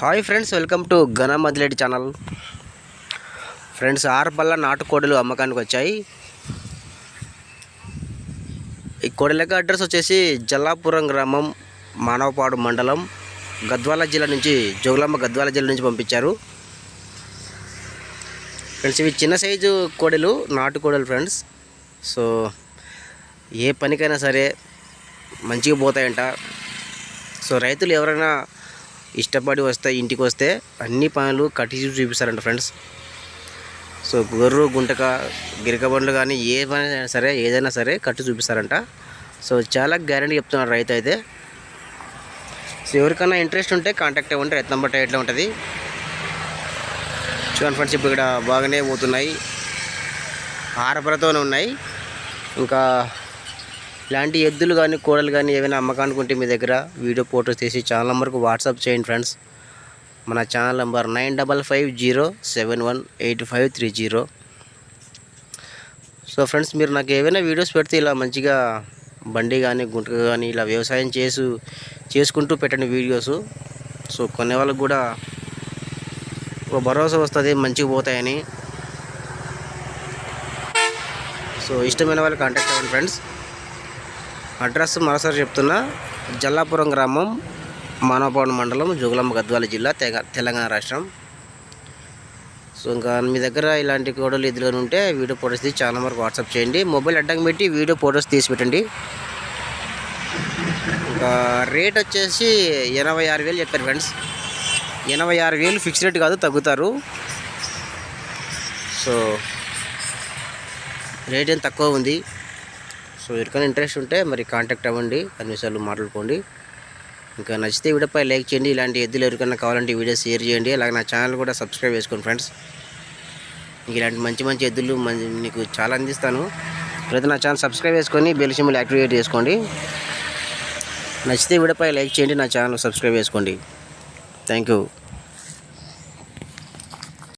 Hi friends welcome to Ghana Madileti channel. Friends ఆరుపల్ల నాటుకోడలు అమ్మకానికి వచ్చాయి. ఈ కోడలకి అడ్రస్ వచ్చేసి జల్లాపురం గ్రామం మానవపాడు మండలం గద్వాల జిల్లా నుంచి జోగులమ్మ గద్వాల జిల్లా నుంచి పంపించారు. ఫ్రెండ్స్ ఇవి చిన్న సైజు కోడలు నాటుకోడలు ఫ్రెండ్స్. సో ఏ పనికైనా సరే మంచిగా పోతాయంట. సో రైతులు ఎవరైనా ఇష్టపడి వస్తే ఇంటికి వస్తే అన్ని పనులు కట్టి చూపిస్తారంట ఫ్రెండ్స్ సో గొర్రు గుంటక గిరిక బండ్లు కానీ ఏ పని అయినా సరే ఏదైనా సరే కట్టి చూపిస్తారంట. సో చాలా గ్యారంటీ చెప్తున్నారు రైతు అయితే. సో ఎవరికైనా ఇంట్రెస్ట్ ఉంటే కాంటాక్ట్ అవ్వండి. రైతు నెంబర్ టైట్లో ఉంటుంది? చూడండి ఫ్రెండ్స్ ఇప్పుడు ఇక్కడ బాగానే పోతున్నాయి. ఆరపరతోనే ఉన్నాయి. ఇంకా ఇలాంటి ఎద్దులు కానీ కోడలు కానీ ఏమైనా అమ్మకానికి ఉంటే మీ దగ్గర వీడియో ఫోటోస్ తీసి ఛానల్ నెంబర్కు వాట్సాప్ చేయండి ఫ్రెండ్స్. మన channel number nine double five zero seven one eight five three zero. So friends మీరు నాకు ఏవైనా వీడియోస్ పెడితే ఇలా మంచిగా బండి కానీ గుంటక కానీ ఇలా వ్యవసాయం చేసు చేసుకుంటూ పెట్టండి వీడియోస్. సో కొనే వాళ్ళకు కూడా ఒక భరోసా వస్తుంది మంచిగా పోతాయని. సో ఇష్టమైన వాళ్ళు కాంటాక్ట్ అవ్వండి ఫ్రెండ్స్. అడ్రస్ మరోసారి చెప్తున్నా. జల్లాపురం గ్రామం మానవపవన్ మండలం జుగులమ్మ గద్వాల జిల్లా తెగ తెలంగాణ రాష్ట్రం. సో ఇంకా మీ దగ్గర ఇలాంటి కోడలు ఎదురుగా ఉంటే వీడియో ఫోటోస్ తీసి చాలా వరకు వాట్సాప్ చేయండి. మొబైల్ అడ్డం పెట్టి వీడియో ఫోటోస్ తీసి పెట్టండి. ఇంకా రేట్ వచ్చేసి ఎనభై ఆరు వేలు చెప్పారు ఫ్రెండ్స్. ఎనభై ఆరు వేలు ఫిక్స్ రేట్ కాదు తగ్గుతారు. సో రేట్ ఏం తక్కువ ఉంది. సో ఎవరికైనా ఇంట్రెస్ట్ ఉంటే మరి కాంటాక్ట్ అవ్వండి అన్ని విషయాలు మాట్లాడుకోండి. ఇంకా నచ్చితే వీడియోపై లైక్ చేయండి ఇలాంటి ఎద్దులు ఎవరికైనా కావాలంటే వీడియో షేర్ చేయండి. అలాగే నా ఛానల్ కూడా సబ్స్క్రైబ్ చేసుకోండి ఫ్రెండ్స్. ఇంక ఇలాంటి మంచి మంచి ఎద్దులు మీకు చాలా అందిస్తాను. అయితే నా ఛానల్ సబ్స్క్రైబ్ చేసుకొని బెల్ సింబల్ యాక్టివేట్ చేసుకోండి. నచ్చితే వీడియోపై లైక్ చేయండి నా ఛానల్ సబ్స్క్రైబ్ చేసుకోండి. Thank you.